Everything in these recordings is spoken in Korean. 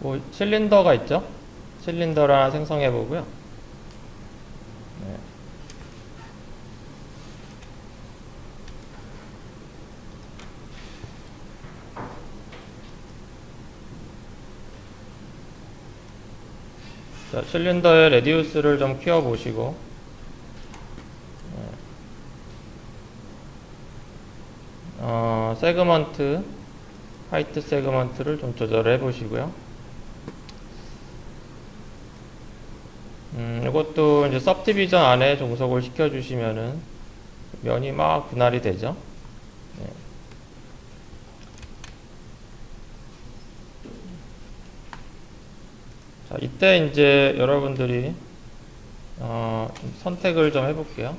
뭐 실린더가 있죠? 실린더를 하나 생성해 보고요. 네. 자, 실린더의 레디우스를 좀 키워 보시고 어, 세그먼트 하이트 세그먼트를 좀 조절해 보시고요. 음, 이것도 이제 सब디비전 안에 종속을 시켜 주시면은 면이 막 분할이 되죠. 네. 자, 이때 이제 여러분들이 어, 선택을 좀 해볼게요.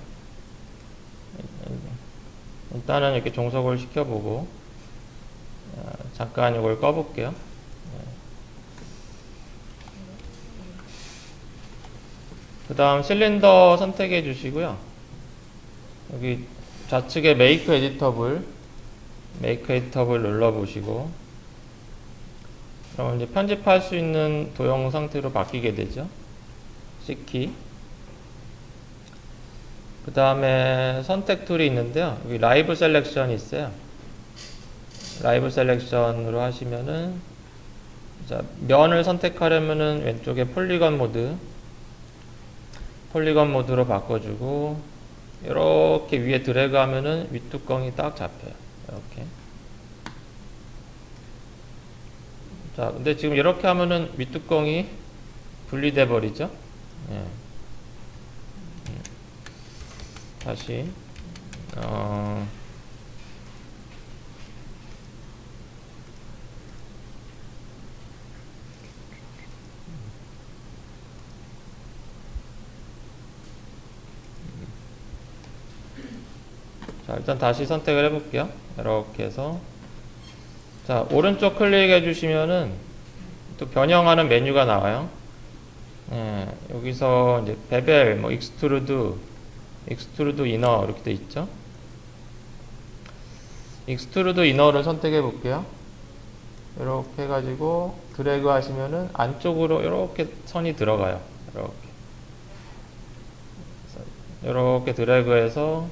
일단은 이렇게 종속을 시켜보고 어, 잠깐 이걸 꺼볼게요. 그 다음 실린더 선택해 주시고요. 여기 좌측에 메이크 에디터블 메이크 에디터블 눌러 보시고 그럼 이제 편집할 수 있는 도형 상태로 바뀌게 되죠. C키 그 다음에 선택 툴이 있는데요. 여기 라이브 셀렉션이 있어요. 라이브 셀렉션으로 하시면은 자, 면을 선택하려면은 왼쪽에 폴리건 모드 폴리건 모드로 바꿔주고 이렇게 위에 드래그 하면은 윗뚜껑이 딱 잡혀요. 이렇게 자 근데 지금 이렇게 하면은 윗뚜껑이 분리돼 버리죠. 예. 다시 어, 자 일단 다시 선택을 해볼게요 이렇게 해서 자 오른쪽 클릭해 주시면은 또 변형하는 메뉴가 나와요 예, 여기서 이제 베벨 뭐 익스트루드 익스트루드 이너 이렇게 돼 있죠. 익스트루드 이너를 선택해 볼게요. 이렇게 해가지고 드래그 하시면은 안쪽으로 이렇게 선이 들어가요. 이렇게 이렇게 드래그해서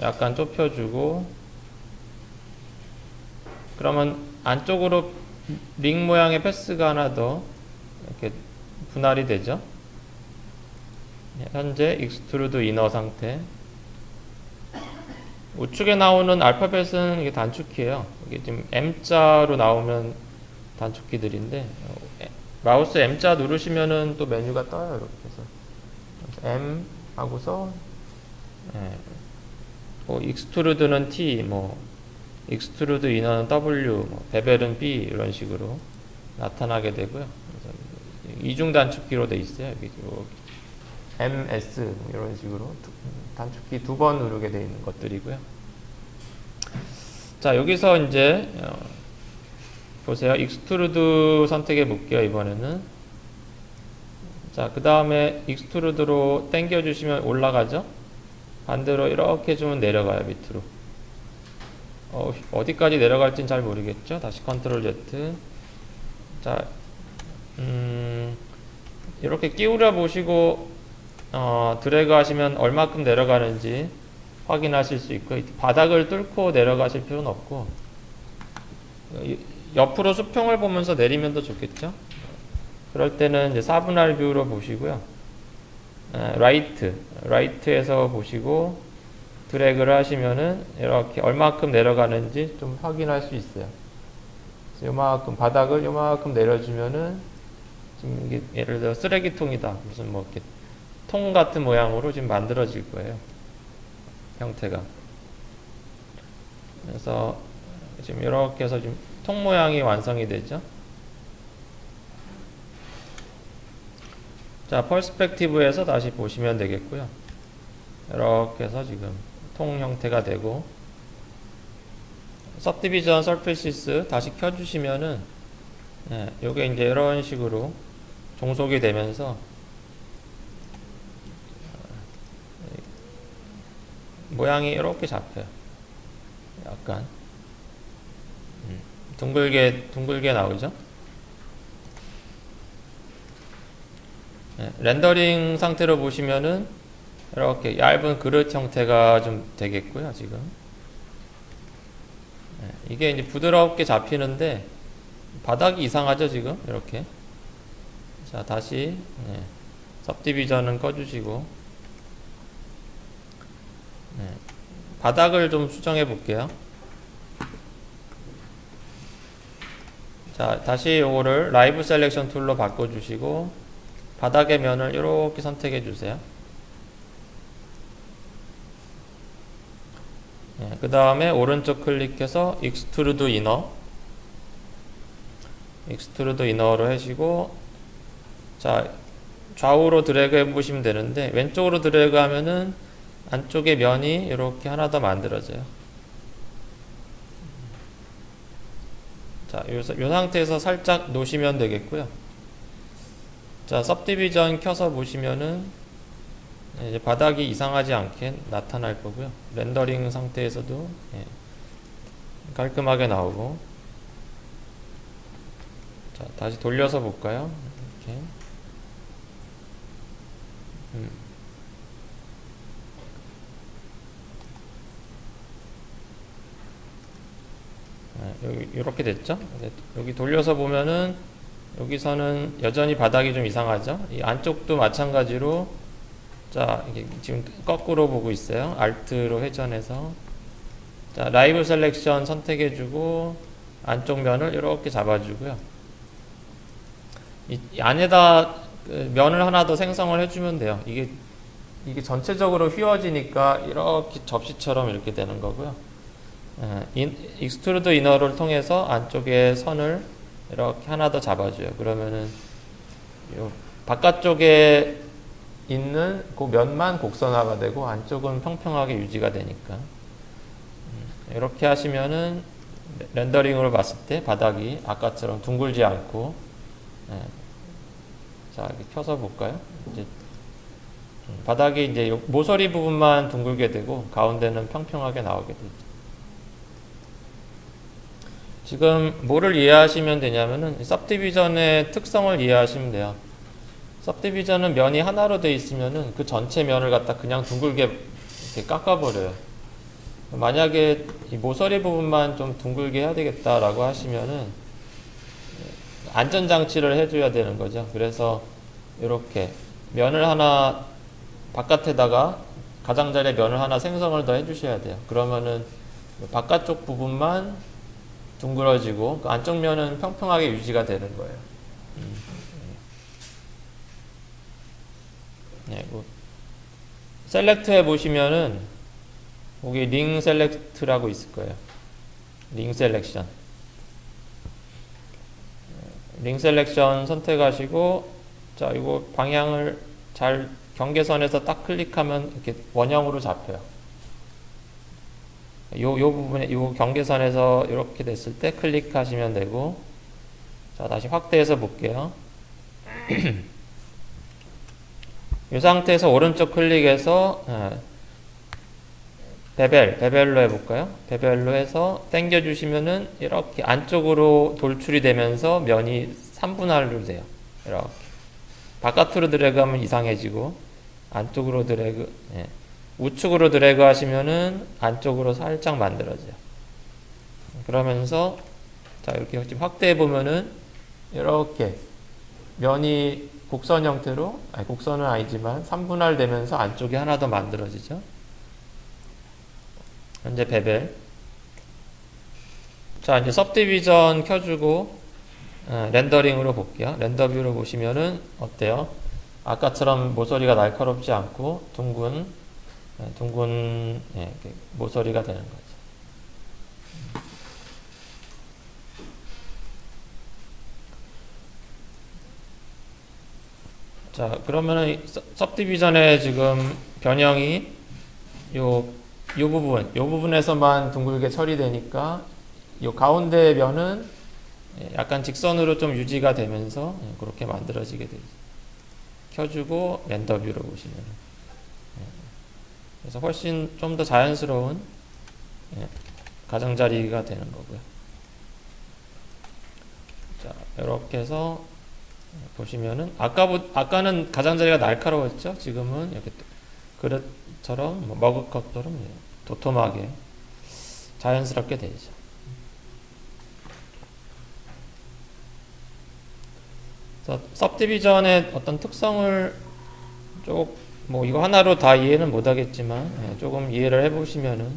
약간 좁혀주고 그러면 안쪽으로 링 모양의 패스가 하나 더 이렇게 분할이 되죠. 현재 익스트루드 이너 상태 우측에 나오는 알파벳은 이게 단축키예요 이게 지금 M자로 나오면 단축키들인데 마우스 M자 누르시면은 또 메뉴가 떠요 이렇게 해서 M 하고서 예. 뭐 익스트루드는 T 뭐 익스트루드 이너는 W 뭐 베벨은 B 이런 식으로 나타나게 되고요 이중 단축키로 돼 있어요 여기 이렇게. MS 이런 식으로 단축키 두 번 누르게 되어 있는 것들이고요. 자 여기서 이제 어, 보세요. 익스트루드 선택해 볼게요. 이번에는 자그 다음에 익스트루드로 당겨 주시면 올라가죠. 반대로 이렇게 주면 내려가요 밑으로. 어, 어디까지 내려갈지는 잘 모르겠죠. 다시 컨트롤 Z. 자 음, 이렇게 끼우려 보시고 어, 드래그 하시면 얼마큼 내려가는지 확인하실 수 있고 바닥을 뚫고 내려가실 필요는 없고 옆으로 수평을 보면서 내리면 더 좋겠죠 그럴 때는 이제 4분할 뷰로 보시고요 에, 라이트 라이트에서 보시고 드래그를 하시면은 이렇게 얼마큼 내려가는지 좀 확인할 수 있어요 요만큼 바닥을 요만큼 내려주면은 지금 이게 예를 들어 쓰레기통이다 무슨 뭐 이렇게 통 같은 모양으로 지금 만들어질 거예요. 형태가. 그래서 지금 이렇게 해서 지금 통 모양이 완성이 되죠. 자, 퍼스펙티브에서 다시 보시면 되겠고요. 이렇게 해서 지금 통 형태가 되고 서디비전 서피시스 다시 켜주시면은 예, 요게 이제 이런 식으로 종속이 되면서 모양이 이렇게 잡혀요. 약간 음, 둥글게 둥글게 나오죠. 렌더링 상태로 보시면은 이렇게 얇은 그릇 형태가 좀 되겠고요, 지금. 예, 이게 이제 부드럽게 잡히는데 바닥이 이상하죠, 지금? 이렇게. 자, 다시 예, 섭디비전은 꺼주시고 예, 바닥을 좀 수정해 볼게요. 자, 다시 요거를 라이브 셀렉션 툴로 바꿔주시고 바닥의 면을 이렇게 선택해 주세요. 그 다음에 오른쪽 클릭해서 익스트루드 이너 익스트루드 이너로 하시고 자 좌우로 드래그 해 보시면 되는데 왼쪽으로 드래그 하면은 안쪽에 면이 이렇게 하나 더 만들어져요. 자, 요, 요 상태에서 살짝 놓으시면 되겠고요. 자, 섭디비전 켜서 보시면은 이제 바닥이 이상하지 않게 나타날 거고요. 렌더링 상태에서도 예, 깔끔하게 나오고 자, 다시 돌려서 볼까요? 이렇게 음. 예, 여기 이렇게 됐죠? 네, 여기 돌려서 보면은 여기서는 여전히 바닥이 좀 이상하죠? 이 안쪽도 마찬가지로 자, 지금 거꾸로 보고 있어요. 알트로 회전해서 자, 라이브 셀렉션 선택해 주고 안쪽 면을 이렇게 잡아 주고요. 이, 이 안에다 그 면을 하나 더 생성을 해 주면 돼요. 이게 이게 전체적으로 휘어지니까 이렇게 접시처럼 이렇게 되는 거고요. 예, 인, 익스트루드 이너를 통해서 안쪽에 선을 이렇게 하나 더 잡아줘요. 그러면은 요 바깥쪽에 있는 그 면만 곡선화가 되고 안쪽은 평평하게 유지가 되니까 음, 이렇게 하시면은 렌더링으로 봤을 때 바닥이 아까처럼 둥글지 않고 예. 자 이렇게 켜서 볼까요? 이제 음, 바닥이 이제 요 모서리 부분만 둥글게 되고 가운데는 평평하게 나오게 되죠. 지금 뭐를 이해하시면 되냐면은 섭디비전의 특성을 이해하시면 돼요. 섭디비전은 면이 하나로 되어 있으면은 그 전체 면을 갖다 그냥 둥글게 이렇게 깎아버려요. 만약에 이 모서리 부분만 좀 둥글게 해야 되겠다라고 하시면은 안전장치를 해줘야 되는 거죠. 그래서 이렇게 면을 하나 바깥에다가 가장자리에 면을 하나 생성을 더 해주셔야 돼요. 그러면은 바깥쪽 부분만 둥그러지고 그 안쪽 면은 평평하게 유지가 되는 거예요. 네, 뭐 셀렉트 해 보시면은 여기 링 셀렉트라고 있을 거예요. 링 셀렉션. 링 셀렉션 선택하시고 자 이거 방향을 잘 경계선에서 딱 클릭하면 이렇게 원형으로 잡혀요. 요, 요 부분에, 요 경계선에서 이렇게 됐을 때 클릭하시면 되고, 자, 다시 확대해서 볼게요. 이 상태에서 오른쪽 클릭해서, 예, 베벨, 베벨로 해볼까요? 베벨로 해서 당겨주시면은 이렇게 안쪽으로 돌출이 되면서 면이 3분할로 돼요. 이렇게. 바깥으로 드래그하면 이상해지고, 안쪽으로 드래그, 예. 우측으로 드래그 하시면은 안쪽으로 살짝 만들어져요. 그러면서 자 이렇게 지금 확대해 보면은 이렇게 면이 곡선 형태로 아니 곡선은 아니지만 3분할 되면서 안쪽이 하나 더 만들어지죠. 현재 베벨 자 이제 섭디비전 켜주고 어, 렌더링으로 볼게요. 렌더 뷰로 보시면은 어때요? 아까처럼 모서리가 날카롭지 않고 둥근 네, 둥근 예, 모서리가 되는 거죠. 자, 그러면은 섭디비전의 지금 변형이 요, 요 부분, 요 부분에서만 둥글게 처리되니까 요 가운데 면은 예, 약간 직선으로 좀 유지가 되면서 예, 그렇게 만들어지게 되죠. 켜주고 렌더 뷰로 보시면. 그래서 훨씬 좀 더 자연스러운 예, 가장자리가 되는 거고요. 자, 이렇게 해서 보시면은 아까 아까는 가장자리가 날카로웠죠. 지금은 이렇게 그릇처럼 뭐 머그컵처럼 도톰하게 자연스럽게 되죠. 그래서 섭디비전의 어떤 특성을 쪽 뭐 이거 하나로 다 이해는 못하겠지만 예, 조금 이해를 해보시면은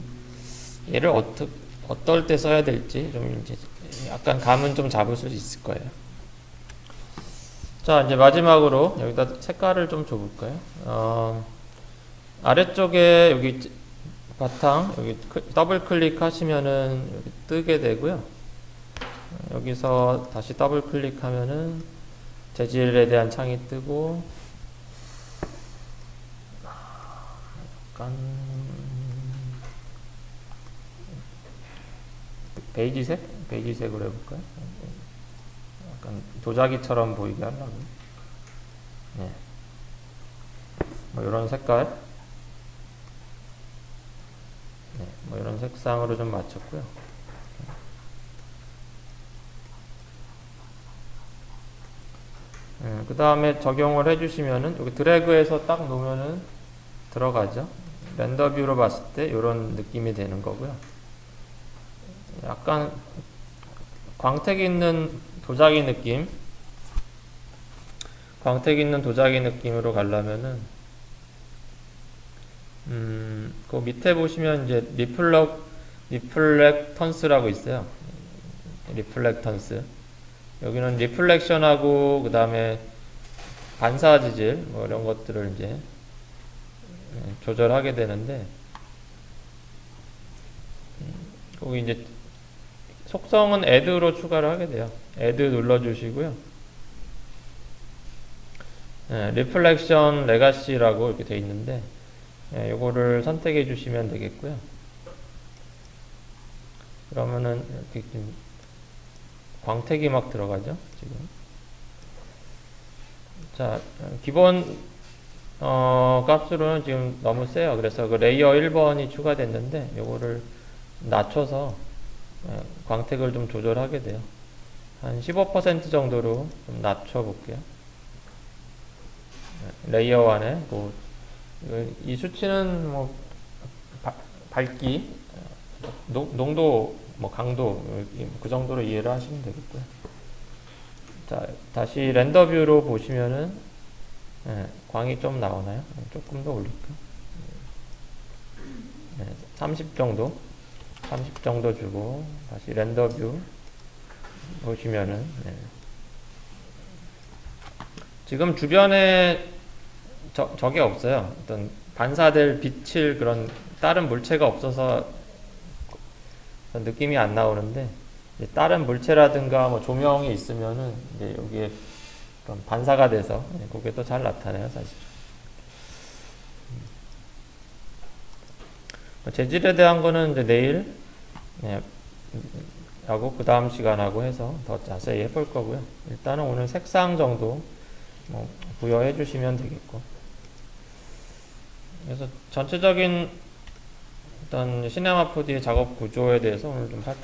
얘를 어떻 어떨 때 써야 될지 좀 이제 약간 감은 좀 잡을 수 있을 거예요. 자 이제 마지막으로 여기다 색깔을 좀 줘볼까요? 어, 아래쪽에 여기 바탕 여기 더블 클릭하시면은 여기 뜨게 되고요. 여기서 다시 더블 클릭하면은 재질에 대한 창이 뜨고 약간 베이지색? 베이지색으로 해볼까요? 약간 도자기처럼 보이게 하려고 네. 뭐 이런 색깔 네, 뭐 이런 색상으로 좀 맞췄고요 네, 그 다음에 적용을 해주시면은 여기 드래그해서 딱 놓으면은 들어가죠 렌더 뷰로 봤을 때 이런 느낌이 되는 거고요 약간 광택 있는 도자기 느낌 광택 있는 도자기 느낌으로 가려면은 음, 그 밑에 보시면 이제 리플럭 리플렉턴스라고 있어요. 리플렉턴스. 여기는 리플렉션하고 그 다음에 반사 지질 뭐 이런 것들을 이제 조절하게 되는데 음, 거기 이제 속성은 add로 추가를 하게 돼요. add 눌러주시고요. 네, 리플렉션 레가시라고 이렇게 돼 있는데 네, 요거를 선택해 주시면 되겠고요. 그러면은 이렇게 좀 광택이 막 들어가죠. 지금. 자, 기본 어, 값으로는 지금 너무 세요. 그래서 그 레이어 1번이 추가됐는데 요거를 낮춰서 예, 광택을 좀 조절하게 돼요. 한 15% 정도로 좀 낮춰 볼게요. 예, 레이어 안에 그, 이 수치는 뭐 바, 밝기, 노, 농도, 뭐 강도 그 정도로 이해를 하시면 되겠고요. 자, 다시 렌더 뷰로 보시면은 예, 광이 좀 나오나요? 조금 더 올릴까? 예, 30 정도. 30 정도 주고 다시 렌더 뷰 보시면은 네. 지금 주변에 저, 저게 없어요. 어떤 반사될 빛을 그런 다른 물체가 없어서 느낌이 안 나오는데 다른 물체라든가 뭐 조명이 있으면은 이제 여기에 반사가 돼서 그게 또 잘 나타나요 사실. 재질에 대한 거는 이제 내일 네, 하고 그 다음 시간하고 해서 더 자세히 해볼 거고요. 일단은 오늘 색상 정도 뭐 부여해 주시면 되겠고. 그래서 전체적인 어떤 시네마 4D의 작업 구조에 대해서 오늘 좀 살펴.